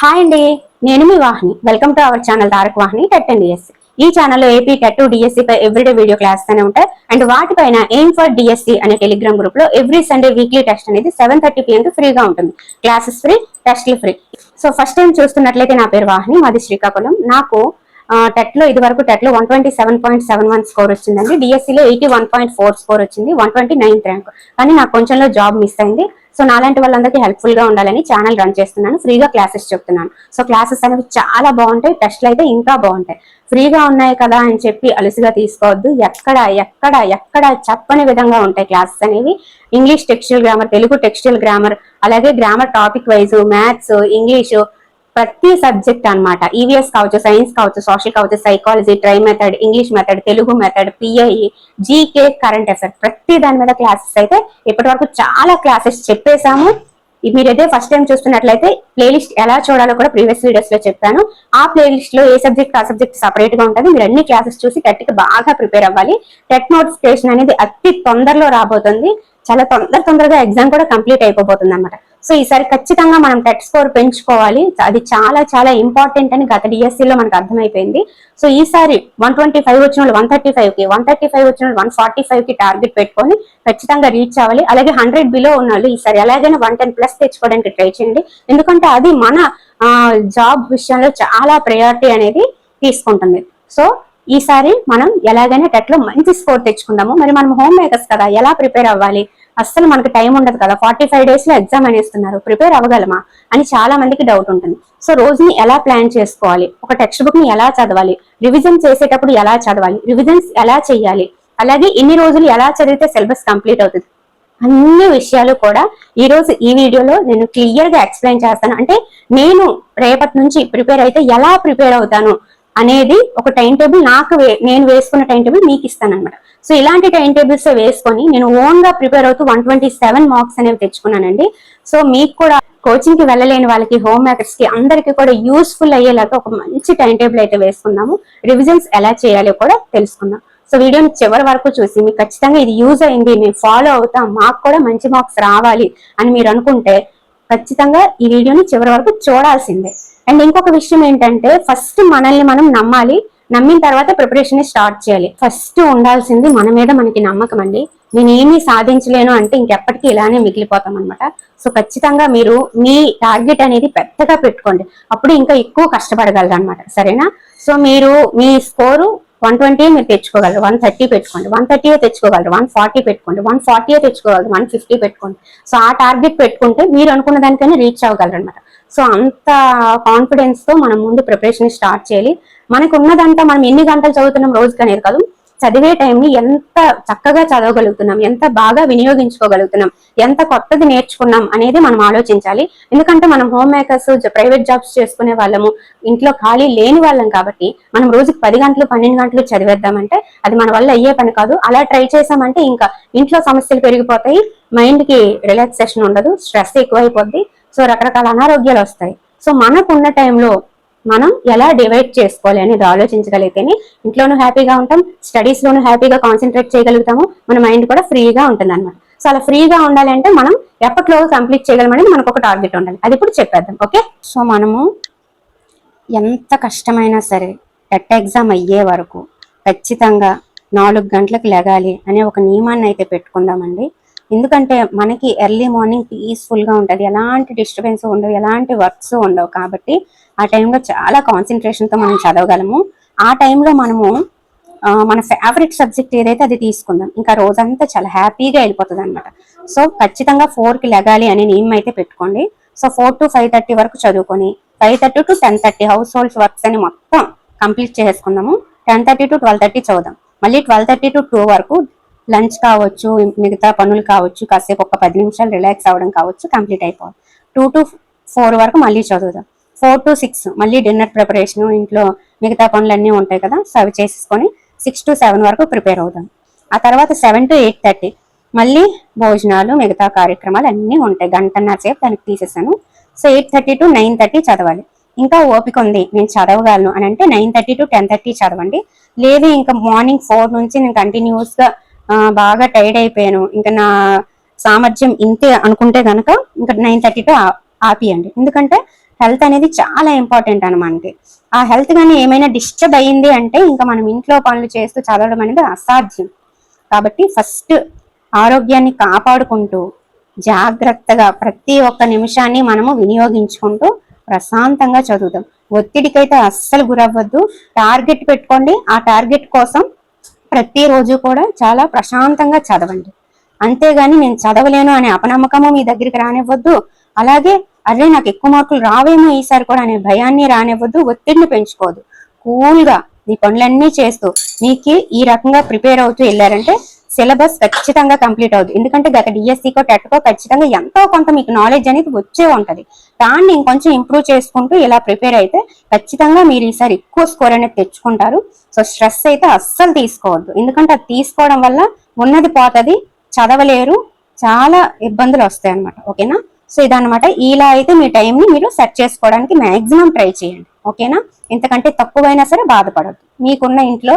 Hi అండి నేను మీ Vahini. Welcome to our channel Tarak Vahini TET and DSC. ఈ ఛానల్లో ఏపీ టెట్ డిఎస్సి పై ఎవ్రీడే వీడియో క్లాస్ అనే ఉంటాయి. అండ్ వాటిపైన ఎయిమ్ ఫర్ డిఎస్సి అనే టెలిగ్రామ్ గ్రూప్లో ఎవ్రీ సండే వీక్లీ టెస్ట్ అనేది సెవెన్ థర్టీ పిఎం కి ఫ్రీగా ఉంటుంది. క్లాసెస్ ఫ్రీ టెస్ట్లు ఫ్రీ. సో ఫస్ట్ టైం చూస్తున్నట్లయితే నా పేరు వాహిని మాది శ్రీకాకుళం. నాకు టెట్లో ఇది వరకు టెట్లో one twenty seven point seven one score వచ్చిందండి. డిఎస్సిలో eighty one point four score వచ్చింది వన్ ట్వంటీ నైన్త్ ర్యాంక్. కానీ నాకు కొంచెంలో జాబ్ మిస్ అయింది. సో నాలాంటి వాళ్ళందరికీ హెల్ప్ఫుల్గా ఉండాలని ఛానల్ రన్ చేస్తున్నాను. ఫ్రీగా క్లాసెస్ చెప్తున్నాను. సో క్లాసెస్ అనేవి చాలా బాగుంటాయి. టెస్ట్లు అయితే ఇంకా బాగుంటాయి. ఫ్రీగా ఉన్నాయి కదా అని చెప్పి అలసిగా తీసుకోవద్దు. ఎక్కడ ఎక్కడ ఎక్కడ చెప్పని విధంగా ఉంటాయి క్లాసెస్ అనేవి. English textile grammar Telugu textile grammar అలాగే grammar topic wise maths English ప్రతి సబ్జెక్ట్ అన్నమాట. ఈవీఎస్ కావచ్చు సైన్స్ కావచ్చు సోషల్ కావచ్చు psychology tri method English method Telugu method PI GK current affair ప్రతి దాని మీద క్లాసెస్ అయితే ఇప్పటి వరకు చాలా క్లాసెస్ చెప్పేశాము. మీరు అయితే ఫస్ట్ టైం చూస్తున్నట్లయితే ప్లేలిస్ట్ ఎలా చూడాలో కూడా ప్రీవియస్ వీడియోస్లో చెప్పాను. ఆ ప్లేలిస్ట్లో ఏ సబ్జెక్ట్ ఆ సబ్జెక్ట్ సపరేట్గా ఉంటుంది. మీరు అన్ని క్లాసెస్ చూసి టెట్కి బాగా ప్రిపేర్ అవ్వాలి. టెట్ నోటిఫికేషన్ అనేది అతి తొందరలో రాబోతుంది. చాలా తొందర తొందరగా ఎగ్జామ్ కూడా కంప్లీట్ అయిపోతుంది అనమాట సో ఈసారి ఖచ్చితంగా మనం టెట్ స్కోర్ పెంచుకోవాలి. అది చాలా చాలా ఇంపార్టెంట్ అని గత డిఎస్సి లో మనకు అర్థమైపోయింది. సో ఈసారి వన్ ట్వంటీ ఫైవ్ వచ్చిన వాళ్ళు వన్ థర్టీ ఫైవ్కి వన్ థర్టీ ఫైవ్ వచ్చిన వాళ్ళు వన్ ఫార్టీ ఫైవ్కి టార్గెట్ పెట్టుకొని ఖచ్చితంగా రీచ్ అవ్వాలి. అలాగే హండ్రెడ్ బిలో ఉన్న వాళ్ళు ఈసారి ఎలాగైనా వన్ టెన్ ప్లస్ తెచ్చుకోవడానికి ట్రై చేయండి. ఎందుకంటే అది మన జాబ్ విషయంలో చాలా ప్రయారిటీ అనేది తీసుకుంటుంది. సో ఈసారి మనం ఎలాగైనా టెట్లో మంచి స్కోర్ తెచ్చుకుందాము. మరి మనం హోమ్ మేకర్స్ కదా ఎలా ప్రిపేర్ అవ్వాలి? అస్సలు మనకు టైం ఉండదు కదా. ఫార్టీ ఫైవ్ డేస్లో ఎగ్జామ్ అనేస్తున్నారు. ప్రిపేర్ అవ్వగలమా? అని చాలా మందికి డౌట్ ఉంటుంది. సో రోజుని ఎలా ప్లాన్ చేసుకోవాలి? ఒక టెక్స్ట్ బుక్ని ఎలా చదవాలి? రివిజన్ చేసేటప్పుడు ఎలా చదవాలి? రివిజన్స్ ఎలా చేయాలి అలాగే ఇన్ని రోజులు ఎలా చదివితే సిలబస్ కంప్లీట్ అవుతుంది? అన్ని విషయాలు కూడా ఈ రోజు ఈ వీడియోలో నేను క్లియర్గా ఎక్స్ప్లెయిన్ చేస్తాను. అంటే నేను రేపటి నుంచి ప్రిపేర్ అయితే ఎలా ప్రిపేర్ అవుతాను? అనేది ఒక టైం టేబుల్ నాకు నేను వేసుకున్న టైం టేబుల్ మీకు ఇస్తాను అనమాట సో ఇలాంటి టైం టేబుల్స్ వేసుకొని నేను ఓన్గా ప్రిపేర్ అవుతూ వన్ ట్వంటీ సెవెన్ మార్క్స్ అనేవి తెచ్చుకున్నానండి. సో మీకు కూడా కోచింగ్కి వెళ్ళలేని వాళ్ళకి హోమ్ మేకర్స్కి అందరికి కూడా యూస్ఫుల్ అయ్యేలాగా ఒక మంచి టైం టేబుల్ అయితే వేసుకున్నాము రివిజన్స్ ఎలా చేయాలో కూడా తెలుసుకుందాం. సో వీడియోని చివరి వరకు చూసి మీకు ఖచ్చితంగా ఇది యూజ్ అయింది మేము ఫాలో అవుతాం మాకు కూడా మంచి మార్క్స్ రావాలి అని మీరు అనుకుంటే ఖచ్చితంగా ఈ వీడియోని చివరి వరకు చూడాల్సిందే. అండ్ ఇంకొక విషయం ఏంటంటే ఫస్ట్ మనల్ని మనం నమ్మాలి. నమ్మిన తర్వాత ప్రిపరేషన్ స్టార్ట్ చేయాలి. ఫస్ట్ ఉండాల్సింది మన మీద మనకి నమ్మకం అండి. నేను ఏమీ సాధించలేను అంటే ఇంకెప్పటికీ ఇలానే మిగిలిపోతాం అనమాట సో ఖచ్చితంగా మీరు మీ టార్గెట్ అనేది పెద్దగా పెట్టుకోండి. అప్పుడు ఇంకా ఎక్కువ కష్టపడగలరు అనమాట సరేనా? సో మీరు మీ స్కోరు వన్ ట్వంటీ మీరు తెచ్చుకోగలరు వన్ థర్టీ పెట్టుకోండి వన్ థర్టీ తెచ్చుకోగలరు వన్ ఫార్టీ పెట్టుకోండి వన్ ఫార్టీ తెచ్చుకోగలరు వన్ ఫిఫ్టీ పెట్టుకోండి. సో ఆ టార్గెట్ పెట్టుకుంటే మీరు అనుకున్న దానికైనా రీచ్ అవ్వగలరు అనమాట సో అంత కాన్ఫిడెన్స్తో మనం ముందు ప్రిపరేషన్ స్టార్ట్ చేయాలి. మనకు ఉన్నదంతా మనం ఎన్ని గంటలు చదువుతున్నాం రోజుకి అనేది కాదు. చదివే టైంని ఎంత చక్కగా చదవగలుగుతున్నాం ఎంత బాగా వినియోగించుకోగలుగుతున్నాం ఎంత కొత్తది నేర్చుకున్నాం అనేది మనం ఆలోచించాలి. ఎందుకంటే మనం హోమ్ మేకర్స్ ప్రైవేట్ జాబ్స్ చేసుకునే వాళ్ళము ఇంట్లో ఖాళీ లేని వాళ్ళం కాబట్టి మనం రోజుకి పది గంటలు పన్నెండు గంటలు చదివేద్దామంటే అది మన వల్ల అయ్యే పని కాదు. అలా ట్రై చేసామంటే ఇంకా ఇంట్లో సమస్యలు పెరిగిపోతాయి మైండ్కి రిలాక్సేషన్ ఉండదు స్ట్రెస్ ఎక్కువైపోద్ది. సో రకరకాల అనారోగ్యాలు వస్తాయి. సో మనకున్న టైంలో మనం ఎలా డివైడ్ చేసుకోవాలి అనేది ఆలోచించగలిగితేనే ఇంట్లోనూ హ్యాపీగా ఉంటాం స్టడీస్ లోను హ్యాపీగా కాన్సన్ట్రేట్ చేయగలుగుతాము మన మైండ్ కూడా ఫ్రీగా ఉంటుంది అనమాట సో అలా ఫ్రీగా ఉండాలి అంటే మనం ఎప్పట్లో కంప్లీట్ చేయగలం అనేది మనకు ఒక టార్గెట్ ఉండాలి. అది ఇప్పుడు చెప్పేద్దాం ఓకే సో మనము ఎంత కష్టమైనా సరే టెట్ ఎగ్జామ్ అయ్యే వరకు ఖచ్చితంగా నాలుగు గంటలకు లెగాలి అనే ఒక నియమాన్ని అయితే పెట్టుకుందామండి. ఎందుకంటే మనకి ఎర్లీ మార్నింగ్ పీస్ఫుల్గా ఉంటుంది. ఎలాంటి డిస్టర్బెన్స్ ఉండవు ఎలాంటి వర్క్స్ ఉండవు. కాబట్టి ఆ టైంలో చాలా కాన్సన్ట్రేషన్తో మనం చదవగలము. ఆ టైంలో మనము మన ఫేవరెట్ సబ్జెక్ట్ ఏదైతే అది తీసుకుందాం. ఇంకా రోజంతా చాలా హ్యాపీగా వెళ్ళిపోతుంది అనమాట సో ఖచ్చితంగా ఫోర్కి లెగాలి అనే నియమం అయితే పెట్టుకోండి. So four to five thirty వరకు చదువుకొని five thirty to ten thirty household works అని మొత్తం కంప్లీట్ చేసుకుందాము ten thirty to twelve thirty చదువుదాం. మళ్ళీ ట్వెల్వ్ థర్టీ టు టూ వరకు లంచ్ కావచ్చు మిగతా పనులు కావచ్చు కాసేపు ఒక పది నిమిషాలు రిలాక్స్ అవ్వడం కావచ్చు కంప్లీట్ అయిపోవాలి. టూ టు ఫోర్ వరకు మళ్ళీ చదువుదాం. ఫోర్ టు సిక్స్ మళ్ళీ డిన్నర్ ప్రిపరేషన్ ఇంట్లో మిగతా పనులన్నీ ఉంటాయి కదా సో అవి చేసేసుకొని సిక్స్ టు సెవెన్ వరకు ప్రిపేర్ అవుదాం ఆ తర్వాత సెవెన్ టు ఎయిట్ థర్టీ మళ్ళీ భోజనాలు మిగతా కార్యక్రమాలు అన్నీ ఉంటాయి. గంటన్నర సేపు దానికి తీసేసాను so eight thirty to nine thirty చదవాలి. ఇంకా ఓపిక ఉంది నేను చదవగలను అని అంటే nine thirty to ten thirty చదవండి. లేదు ఇంకా మార్నింగ్ ఫోర్ నుంచి నేను కంటిన్యూస్గా బాగా టైర్డ్ అయిపోయాను. ఇంకా నా సామర్థ్యం ఇంతే అనుకుంటే కనుక ఇంకా నైన్ థర్టీ టు ఆపియండి. ఎందుకంటే హెల్త్ అనేది చాలా ఇంపార్టెంట్ అనమాట ఆ హెల్త్ కానీ ఏమైనా డిస్టర్బ్ అయ్యింది అంటే ఇంకా మనం ఇంట్లో పనులు చేస్తూ చదవడం అనేది అసాధ్యం. కాబట్టి ఫస్ట్ ఆరోగ్యాన్ని కాపాడుకుంటూ జాగ్రత్తగా ప్రతి ఒక్క నిమిషాన్ని మనము వినియోగించుకుంటూ ప్రశాంతంగా చదువుతాం ఒత్తిడికైతే అస్సలు గురవ్వద్దు. టార్గెట్ పెట్టుకోండి. ఆ టార్గెట్ కోసం ప్రతిరోజు కూడా చాలా ప్రశాంతంగా చదవండి. అంతేగాని నేను చదవలేను అనే అపనమ్మకము మీ దగ్గరికి రానివ్వద్దు. అలాగే అరే నాకు ఎక్కువ మార్కులు రావేమో ఈసారి కూడా అనే భయాన్ని రానివ్వద్దు ఒత్తిడిని పెంచుకోదు కూల్గా నీ పనులన్నీ చేస్తూ మీకు ఈ రకంగా ప్రిపేర్ అవుతూ వెళ్ళారంటే సిలబస్ ఖచ్చితంగా కంప్లీట్ అవుతుంది ఎందుకంటే గత డిఎస్సికో టెట్కో ఖచ్చితంగా ఎంతో కొంత మీకు నాలెడ్జ్ అనేది వచ్చే ఉంటుంది. దాన్ని ఇంకొంచెం ఇంప్రూవ్ చేసుకుంటూ ఇలా ప్రిపేర్ అయితే ఖచ్చితంగా మీరు ఈసారి ఎక్కువ స్కోర్ అనేది తెచ్చుకుంటారు. సో స్ట్రెస్ అయితే అస్సలు తీసుకోవద్దు. ఎందుకంటే అది తీసుకోవడం వల్ల ఉన్నది పోతుంది చదవలేరు చాలా ఇబ్బందులు వస్తాయి అనమాట ఓకేనా? సో ఇదన్నమాట. ఇలా అయితే మీ టైంని మీరు సెట్ చేసుకోవడానికి మ్యాక్సిమం ట్రై చేయండి. ఓకేనా? ఇంతకంటే తక్కువైనా సరే బాధపడద్దు. మీకున్న ఇంట్లో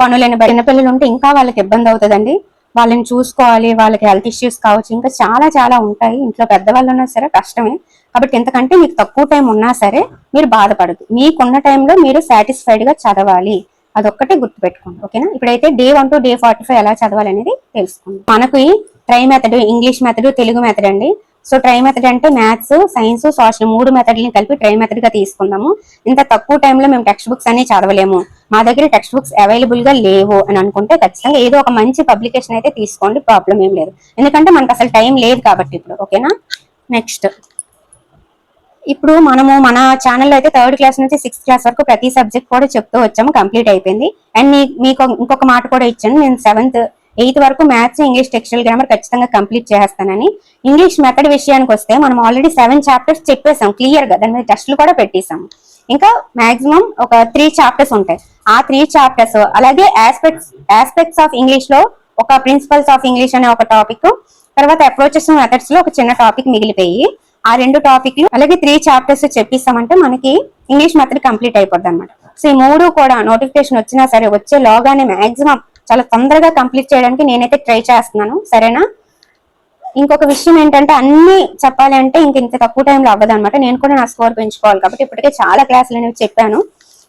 పనులైన చిన్నపిల్లలు ఉంటే ఇంకా వాళ్ళకి ఇబ్బంది అవుతుందండి. వాళ్ళని చూసుకోవాలి వాళ్ళకి హెల్త్ ఇష్యూస్ కావచ్చు ఇంకా చాలా చాలా ఉంటాయి. ఇంట్లో పెద్దవాళ్ళు ఉన్నా సరే కష్టమే. కాబట్టి ఎంతకంటే మీకు తక్కువ టైం ఉన్నా సరే మీరు బాధపడదు మీకున్న టైంలో మీరు సాటిస్ఫైడ్గా చదవాలి. అదొక్కటే గుర్తుపెట్టుకోండి. ఓకేనా? ఇప్పుడైతే day one to day forty five ఎలా చదవాలి అనేది మనకి tri method English method Telugu method అండి. సో ట్రై మెథడ్ అంటే మ్యాథ్స్ సైన్స్ సోషల్ మూడు మెథడ్ని కలిపి ట్రై మెథడ్గా తీసుకుందాము. ఇంత తక్కువ టైంలో మేము టెక్స్ట్ బుక్స్ అన్ని చదవలేము. మా దగ్గర టెక్స్ట్ బుక్స్ అవైలబుల్గా లేవు అని అనుకుంటే ఖచ్చితంగా ఏదో ఒక మంచి పబ్లికేషన్ అయితే తీసుకోండి ప్రాబ్లం ఏం లేదు. ఎందుకంటే మనకు అసలు టైం లేదు కాబట్టి ఇప్పుడు ఓకేనా నెక్స్ట్ ఇప్పుడు మనము మన ఛానల్లో అయితే థర్డ్ క్లాస్ నుంచి సిక్స్త్ క్లాస్ వరకు ప్రతి సబ్జెక్ట్ కూడా చెప్తూ వచ్చాము కంప్లీట్ అయిపోయింది. అండ్ మీకు ఇంకొక మాట కూడా ఇచ్చాను నేను సెవెంత్ ఎయిత్ వరకు మ్యాథ్స్ ఇంగ్లీష్ టెక్స్టైల్ గ్రామర్ ఖచ్చితంగా కంప్లీట్ చేస్తానని ఇంగ్లీష్ మెథడ్ విషయానికి వస్తే మనం ఆల్రెడీ సెవెన్ చాప్టర్స్ చెప్పేసాం క్లియర్గా. దాని మీద టెస్ట్లు కూడా పెట్టేశాం ఇంకా మాక్సిమం ఒక త్రీ చాప్టర్స్ ఉంటాయి. ఆ త్రీ చాప్టర్స్ అలాగే ఆస్పెక్ట్స్ ఆస్పెక్ట్స్ ఆఫ్ ఇంగ్లీష్లో ఒక ప్రిన్సిపల్స్ ఆఫ్ ఇంగ్లీష్ అనే ఒక టాపిక్ తర్వాత అప్రోచెస్ మెథడ్స్లో ఒక చిన్న టాపిక్ మిగిలిపోయి ఆ రెండు టాపిక్లు అలాగే త్రీ చాప్టర్స్ చెప్పిస్తామంటే మనకి ఇంగ్లీష్ మెథడ్ కంప్లీట్ అయిపోద్ది అనమాట సో ఈ మూడు కూడా నోటిఫికేషన్ వచ్చినా సరే వచ్చే లోగానే మాక్సిమం చాలా తొందరగా కంప్లీట్ చేయడానికి నేనైతే ట్రై చేస్తున్నాను. సరేనా? ఇంకొక విషయం ఏంటంటే అన్ని చెప్పాలి అంటే ఇంక ఇంత తక్కువ టైంలో అవ్వదు అనమాట నేను కూడా నా స్కోర్ పెంచుకోవాలి కాబట్టి ఇప్పటికే చాలా క్లాసులు అనేవి చెప్పాను.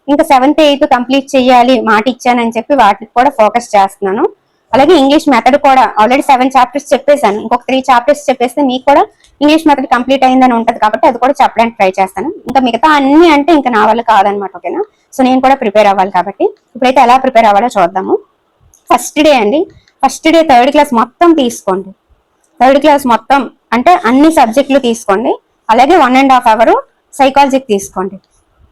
ఇంకా సెవెంత్ ఎయిత్ కంప్లీట్ చేయాలి మాట ఇచ్చానని చెప్పి వాటికి కూడా ఫోకస్ చేస్తున్నాను. అలాగే ఇంగ్లీష్ మెథడ్ కూడా ఆల్రెడీ సెవెన్ చాప్టర్స్ చెప్పేశాను. ఇంకొక త్రీ చాప్టర్స్ చెప్పేస్తే మీకు కూడా ఇంగ్లీష్ మెథడ్ కంప్లీట్ అయిందని ఉంటది కాబట్టి అది కూడా చెప్పడానికి ట్రై చేస్తాను. ఇంకా మిగతా అన్ని అంటే ఇంకా నా వల్ల కాదనమాట ఓకేనా? సో నేను కూడా ప్రిపేర్ అవ్వాలి కాబట్టి. ఇప్పుడైతే ఎలా ప్రిపేర్ అవ్వాలో చూద్దాము. ఫస్ట్ డే అండి. ఫస్ట్ డే థర్డ్ క్లాస్ మొత్తం తీసుకోండి. థర్డ్ క్లాస్ మొత్తం అంటే అన్ని సబ్జెక్టులు తీసుకోండి. అలాగే వన్ అండ్ హాఫ్ అవర్ సైకాలజీకి తీసుకోండి.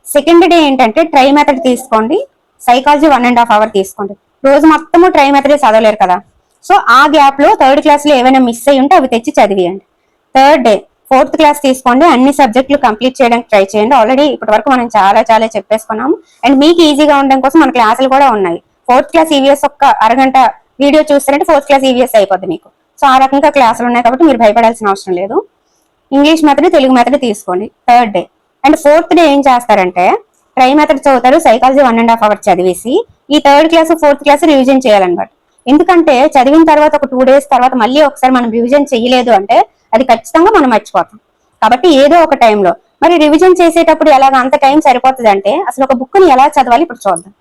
సెకండ్ డే ఏంటంటే ట్రై మెథడ్ తీసుకోండి. Psychology one and half hour తీసుకోండి. రోజు మొత్తము ట్రై మెథడే చదవలేరు కదా. సో ఆ గ్యాప్లో థర్డ్ క్లాస్లో ఏమైనా మిస్ అయ్యి ఉంటే అవి తెచ్చి చదివేయండి. థర్డ్ డే ఫోర్త్ క్లాస్ తీసుకోండి. అన్ని సబ్జెక్టులు కంప్లీట్ చేయడానికి ట్రై చేయండి. ఆల్రెడీ ఇప్పటి వరకు మనం చాలా చాలా చెప్పేసుకున్నాము. అండ్ మీకు ఈజీగా ఉండడం కోసం మన క్లాసులు కూడా ఉన్నాయి. ఫోర్త్ క్లాస్ ఈవీఎస్ ఒక్క అరగంట వీడియో చూస్తారంటే ఫోర్త్ క్లాస్ ఈవీఎస్ అయిపోద్ది మీకు. సో ఆ రకంగా క్లాసులు ఉన్నాయి కాబట్టి మీరు భయపడాల్సిన అవసరం లేదు. ఇంగ్లీష్ మెథడ్ తెలుగు మెథడ్ తీసుకోండి. Third day and fourth day ఏం చేస్తారంటే ట్రై మెథడ్ చదువుతారు psychology one and half hour చదివేసి ఈ third class fourth class revision చేయాలన్నమాట. ఎందుకంటే చదివిన తర్వాత ఒక టూ డేస్ తర్వాత మళ్ళీ ఒకసారి మనం రివిజన్ చేయలేదు అంటే అది ఖచ్చితంగా మనం మర్చిపోతాం. కాబట్టి ఏదో ఒక టైంలో మరి రివిజన్ చేసేటప్పుడు ఎలాగ అంత టైం సరిపోతుంది అంటే అసలు ఒక బుక్ని ఎలా చదవాలి ఇప్పుడు చూద్దాం.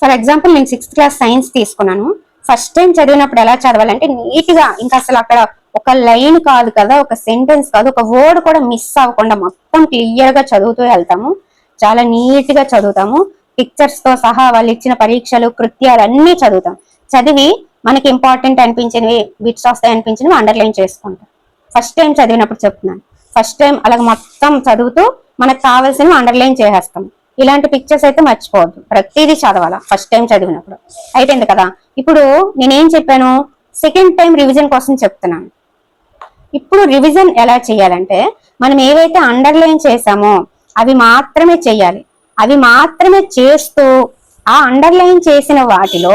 ఫర్ ఎగ్జాంపుల్ నేను సిక్స్త్ క్లాస్ సైన్స్ తీసుకున్నాను. ఫస్ట్ టైం చదివినప్పుడు ఎలా చదవాలంటే నీట్గా ఇంకా అసలు అక్కడ ఒక లైన్ కాదు కదా ఒక సెంటెన్స్ కాదు ఒక వర్డ్ కూడా మిస్ అవ్వకుండా మొత్తం క్లియర్గా చదువుతూ వెళ్తాము. చాలా నీట్గా చదువుతాము. పిక్చర్స్తో సహా వాళ్ళు ఇచ్చిన పరీక్షలు కృత్యాలు అన్ని చదువుతాం. చదివి మనకి ఇంపార్టెంట్ అనిపించినవి బిట్స్ వస్తాయి అనిపించినవి అండర్లైన్ చేసుకుంటాం. ఫస్ట్ టైం చదివినప్పుడు చెప్తున్నాను. ఫస్ట్ టైం అలాగ మొత్తం చదువుతూ మనకు కావాల్సినవి అండర్లైన్ చేసేస్తాం. ఇలాంటి పిక్చర్స్ అయితే మర్చిపోవద్దు. ప్రతిదీ చదవాలా? ఫస్ట్ టైం చదివినప్పుడు. అయిపోయింది కదా? ఇప్పుడు నేనేం చెప్పాను? సెకండ్ టైం రివిజన్ కోసం చెప్తున్నాను. ఇప్పుడు రివిజన్ ఎలా చేయాలంటే మనం ఏవైతే అండర్లైన్ చేసామో అవి మాత్రమే చేయాలి. అవి మాత్రమే చేస్తూ ఆ అండర్లైన్ చేసిన వాటిలో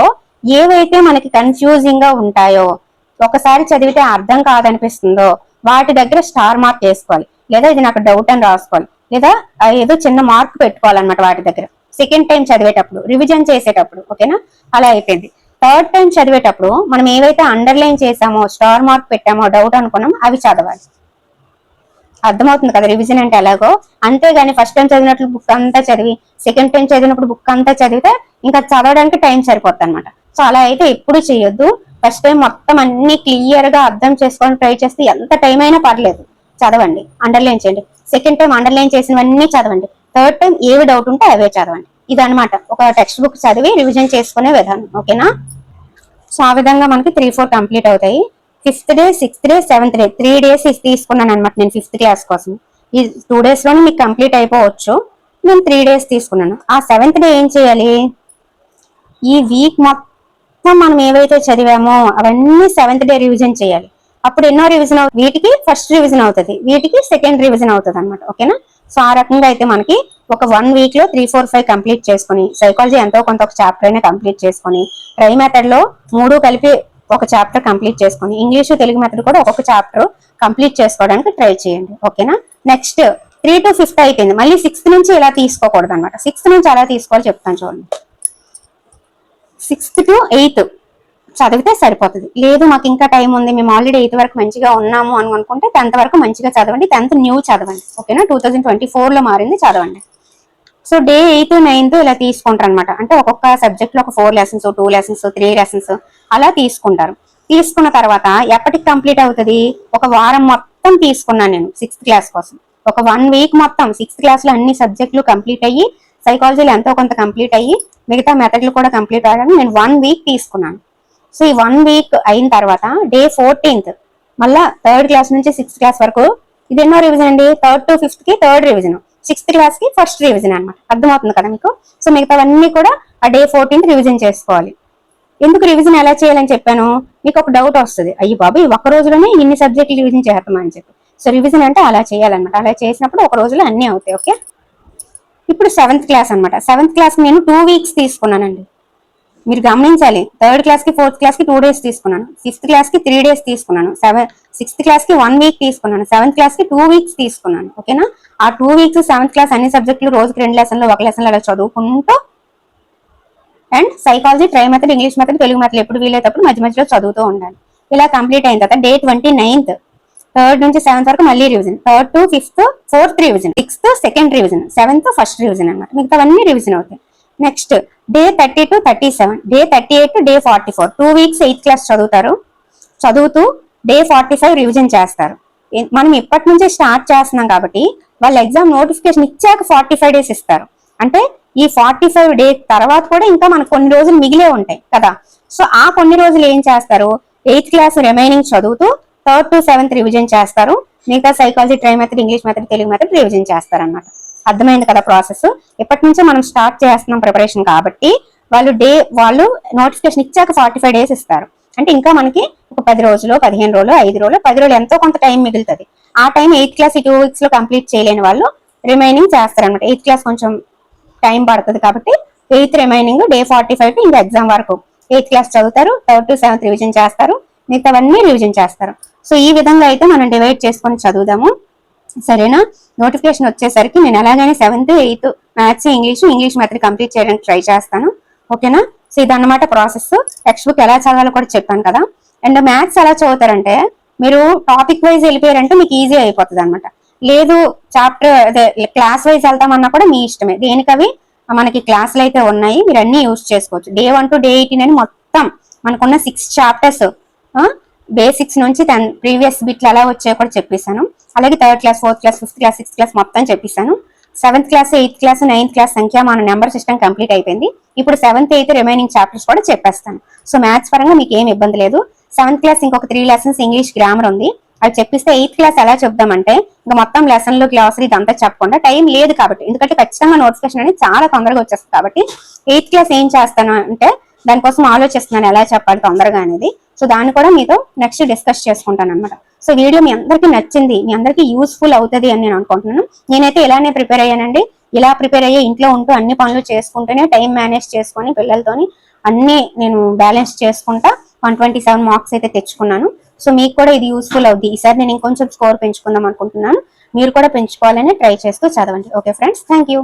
ఏవైతే మనకి కన్ఫ్యూజింగ్గా ఉంటాయో ఒకసారి చదివితే అర్థం కాదనిపిస్తుందో వాటి దగ్గర స్టార్ మార్క్ చేసుకోవాలి లేదా ఇది నాకు డౌట్ అని రాసుకోవాలి. లేదా ఏదో చిన్న మార్క్ పెట్టుకోవాలన్నమాట వాటి దగ్గర. సెకండ్ టైం చదివేటప్పుడు రివిజన్ చేసేటప్పుడు ఓకేనా? అలా అయిపోయింది. థర్డ్ టైం చదివేటప్పుడు మనం ఏవైతే అండర్లైన్ చేసామో స్టార్ మార్క్ పెట్టామో డౌట్ అనుకున్నామో అవి చదవాలి. అర్థమవుతుంది కదా రివిజన్ అంటే ఎలాగో? అంతేగాని ఫస్ట్ టైం చదివినట్లు బుక్ అంతా చదివి సెకండ్ టైం చదివినప్పుడు బుక్ అంతా చదివితే ఇంకా చదవడానికి టైం సరిపోతుంది అనమాట సో అలా అయితే ఎప్పుడు చేయొద్దు. ఫస్ట్ టైం మొత్తం అన్ని క్లియర్గా అర్థం చేసుకొని ట్రై చేస్తే ఎంత టైం అయినా పర్లేదు. చదవండి అండర్లైన్ చేయండి. సెకండ్ టైం అండర్లైన్ చేసినవన్నీ చదవండి. థర్డ్ టైం ఏవి డౌట్ ఉంటే అవే చదవండి. ఇదన్నమాట. ఒక టెక్స్ట్ బుక్ చదివి రివిజన్ చేసుకునే విధానం. ఓకేనా సో ఆ విధంగా మనకి త్రీ ఫోర్ కంప్లీట్ అవుతాయి. Fifth day sixth day seventh day three days తీసుకున్నాను అనమాట నేను ఫిఫ్త్ క్లాస్ కోసం. ఈ టూ డేస్లోనే మీకు కంప్లీట్ అయిపోవచ్చు. నేను త్రీ డేస్ తీసుకున్నాను. ఆ సెవెంత్ డే ఏం చేయాలి? ఈ వీక్ మొత్తం మనం ఏవైతే చదివామో అవన్నీ సెవెంత్ డే రివిజన్ చేయాలి. అప్పుడు ఎన్నో రివిజన్ అవుతుంది వీటికి ఫస్ట్ రివిజన్ అవుతుంది. వీటికి సెకండ్ రివిజన్ అవుతుంది అనమాట ఓకేనా? సో ఆ రకంగా అయితే మనకి ఒక వన్ వీక్లో త్రీ ఫోర్ ఫైవ్ కంప్లీట్ చేసుకుని సైకాలజీ ఎంతో కొంత ఒక చాప్టర్ అయినా కంప్లీట్ చేసుకుని ట్రై మెథడ్లో మూడు కలిపి ఒక చాప్టర్ కంప్లీట్ చేసుకుని ఇంగ్లీష్ తెలుగు మెథడ్ కూడా ఒక్కొక్క చాప్టర్ కంప్లీట్ చేసుకోవడానికి ట్రై చేయండి. ఓకేనా? నెక్స్ట్ త్రీ టు ఫిఫ్త్ అయిపోయింది. మళ్ళీ సిక్స్త్ నుంచి ఇలా తీసుకోకూడదు అనమాట సిక్స్త్ నుంచి అలా తీసుకోవాలి చెప్తాను చూడండి. సిక్స్త్ టు ఎయిత్ చదివితే సరిపోతుంది. లేదు మాకు ఇంకా టైం ఉంది మేము ఆల్రెడీ ఎయిత్ వరకు మంచిగా ఉన్నాము అని అనుకుంటే టెన్త్ వరకు మంచిగా చదవండి టెన్త్ న్యూ చదవండి. ఓకేనా? టూ థౌజండ్ ట్వంటీ ఫోర్లో మారింది చదవండి. సో డే ఎయిత్ నైన్త్ ఇలా తీసుకుంటారు అనమాట అంటే ఒక్కొక్క సబ్జెక్ట్లో ఒక four lessons two lessons three lessons అలా తీసుకుంటారు. తీసుకున్న తర్వాత ఎప్పటికి కంప్లీట్ అవుతుంది? ఒక వారం మొత్తం తీసుకున్నాను నేను సిక్స్త్ క్లాస్ కోసం. ఒక వన్ వీక్ మొత్తం సిక్స్త్ క్లాస్లో అన్ని సబ్జెక్టులు కంప్లీట్ అయ్యి సైకాలజీలో ఎంతో కొంత కంప్లీట్ అయ్యి మిగతా మెథడ్లు కూడా కంప్లీట్ అయ్యాలని నేను వన్ వీక్ తీసుకున్నాను. సో ఈ వన్ వీక్ అయిన తర్వాత డే ఫోర్టీన్త్ మళ్ళా థర్డ్ క్లాస్ నుంచి సిక్స్త్ క్లాస్ వరకు ఇది ఎన్నో రివిజన్ అండి? థర్డ్ టు ఫిఫ్త్కి థర్డ్ రివిజన్ సిక్స్త్ క్లాస్కి ఫస్ట్ రివిజన్ అనమాట అర్థమవుతుంది కదా మీకు? సో మిగతావన్నీ కూడా ఆ డే ఫోర్టీన్త్ రివిజన్ చేసుకోవాలి. ఎందుకు రివిజన్ ఎలా చేయాలని చెప్పాను? మీకు ఒక డౌట్ వస్తుంది. అయ్యి బాబు ఈ ఒక రోజులోనే ఇన్ని సబ్జెక్టులు రివిజన్ చేస్తామని చెప్పి. సో రివిజన్ అంటే అలా చేయాలన్నమాట. అలా చేసినప్పుడు ఒక రోజులో అన్నీ అవుతాయి ఓకే ఇప్పుడు సెవెంత్ క్లాస్ అనమాట సెవెంత్ క్లాస్ నేను టూ వీక్స్ తీసుకున్నానండి. మీరు గమనించాలి థర్డ్ క్లాస్కి ఫోర్త్ క్లాస్కి టూ డేస్ తీసుకున్నాను. ఫిఫ్త్ క్లాస్కి త్రీ డేస్ తీసుకున్నాను. సెవెన్ సిక్స్త్ క్లాస్కి వన్ వీక్ తీసుకున్నాను. సెవెంత్ క్లాస్కి టూ వీక్స్ తీసుకున్నాను. ఓకేనా ఆ టూ వీక్స్ సెవెంత్ క్లాస్ అన్ని సబ్జెక్టులు రోజుకి రెండు లెసన్లు ఒక లెసన్లు అలా చదువుకుంటూ and psychology tri method English method Telugu method ఎప్పుడు వీలైనప్పుడు మధ్య మధ్యలో చదువుతూ ఉండాలి. ఇలా కంప్లీట్ అయిన తర్వాత డే ట్వంటీ నైన్త్ థర్డ్ నుంచి సెవెంత్ వరకు మళ్ళీ revision third to fifth fourth revision sixth second revision seventh first revision అనమాట మిగతావన్నీ రివిజన్ అవుతాయి. Next day thirty to thirty seven day thirty eight to day forty four two weeks eighth class చదువుతారు. చదువుతూ day forty five revision చేస్తారు మనం ఇప్పటి నుంచే start చేస్తున్నాం కాబట్టి వాళ్ళు ఎగ్జామ్ నోటిఫికేషన్ ఇచ్చాక ఫార్టీ ఫైవ్ డేస్ ఇస్తారు. అంటే ఈ ఫార్టీ ఫైవ్ డే తర్వాత కూడా ఇంకా మనకు కొన్ని రోజులు మిగిలే ఉంటాయి కదా. సో ఆ కొన్ని రోజులు ఏం చేస్తారు? ఎయిత్ క్లాస్ రిమైనింగ్ చదువుతూ థర్డ్ టు సెవెంత్ రివిజన్ చేస్తారు. మిగతా psychology tri method English method Telugu method revision చేస్తారు అనమాట అర్థమైంది కదా ప్రాసెస్. ఇప్పటి నుంచే మనం స్టార్ట్ చేస్తున్నాం ప్రిపరేషన్ కాబట్టి వాళ్ళు డే వాళ్ళు నోటిఫికేషన్ ఇచ్చాక ఫార్టీ ఫైవ్ డేస్ ఇస్తారు. అంటే ఇంకా మనకి ఒక పది రోజులు పదిహేను రోజులు ఐదు రోజులు పది రోజులు ఎంతో కొంత టైం మిగులుతుంది. ఆ టైం ఎయిత్ క్లాస్ ఈ టూ వీక్స్లో కంప్లీట్ చేయలేని వాళ్ళు రిమైనింగ్ చేస్తారన్నమాట. ఎయిత్ క్లాస్ కొంచెం టైం పడుతుంది కాబట్టి eighth remaining day forty five to ఇంకా ఎగ్జామ్ వరకు ఎయిత్ క్లాస్ చదువుతారు థర్డ్ టు సెవెంత్ రివిజన్ చేస్తారు మిగతావన్నీ రివిజన్ చేస్తారు. సో ఈ విధంగా అయితే మనం డివైడ్ చేసుకొని చదువుదాము. సరేనా? నోటిఫికేషన్ వచ్చేసరికి నేను ఎలాగైనా seventh eighth maths English English method complete చేయడానికి ట్రై చేస్తాను. ఓకేనా? సో ఇదన్నమాట ప్రాసెస్. టెక్స్ట్ బుక్ ఎలా చదవాలో కూడా చెప్పాను కదా. అండ్ మ్యాథ్స్ ఎలా చదువుతారంటే మీరు టాపిక్ వైజ్ వెళ్ళిపోయారంటే మీకు ఈజీ అయిపోతుంది అనమాట లేదు చాప్టర్ అదే క్లాస్ వైజ్ వెళ్తామన్నా కూడా మీ ఇష్టమే. దేనికవి? మనకి క్లాసులు అయితే ఉన్నాయి మీరు అన్ని యూజ్ చేసుకోవచ్చు. Day one to day eighteen అని మొత్తం మనకున్న సిక్స్ చాప్టర్స్ బేసిక్స్ నుంచి దాని ప్రీవియస్ బిట్లు ఎలా వచ్చాయో కూడా చెప్పేశాను. అలాగే third class fourth class fifth class sixth class మొత్తం చెప్పేశాను. Seventh class eighth class ninth class సంఖ్య మన నెంబర్ సిస్టమ్ కంప్లీట్ అయిపోయింది. ఇప్పుడు సెవెంత్ ఎయిత్ రిమైనింగ్ చాప్టర్స్ కూడా చెప్పేస్తాను. సో మ్యాథ్స్ పరంగా మీకు ఏం ఇబ్బంది లేదు. సెవెంత్ క్లాస్ ఇంకొక త్రీ లెసన్స్ ఇంగ్లీష్ గ్రామర్ ఉంది. అది చెప్పిస్తే ఎయిత్ క్లాస్ ఎలా చెప్దామంటే ఇంకా మొత్తం లెసన్లు గ్లాసరీ ఇదంతా చెప్పకుండా టైం లేదు కాబట్టి ఎందుకంటే ఖచ్చితంగా నోటిఫికేషన్ అనేది చాలా తొందరగా వచ్చేస్తుంది కాబట్టి ఎయిత్ క్లాస్ ఏం చేస్తాను అంటే దానికోసం ఆలోచిస్తున్నాను ఎలా చెప్పాలి తొందరగా అనేది. సో దాన్ని కూడా మీతో నెక్స్ట్ డిస్కస్ చేసుకుంటాను అనమాట సో వీడియో మీ అందరికీ నచ్చింది మీ అందరికీ యూస్ఫుల్ అవుతుంది అని నేను అనుకుంటున్నాను. నేనైతే ఇలానే ప్రిపేర్ అయ్యానండి. ఇలా ప్రిపేర్ అయ్యి ఇంట్లో ఉంటూ అన్ని పనులు చేసుకుంటూనే టైం మేనేజ్ చేసుకొని పిల్లలతోని అన్ని నేను బ్యాలెన్స్ చేసుకుంటా. వన్ ట్వంటీ సెవెన్ మార్క్స్ అయితే తెచ్చుకున్నాను. సో మీకు కూడా ఇది యూస్ఫుల్ అవుద్ది. ఈసారి నేను ఇంకొంచెం స్కోర్ పెంచుకుందాం అనుకుంటున్నాను. మీరు కూడా పెంచుకోవాలని ట్రై చేస్తూ చదవండి. Okay friends thank you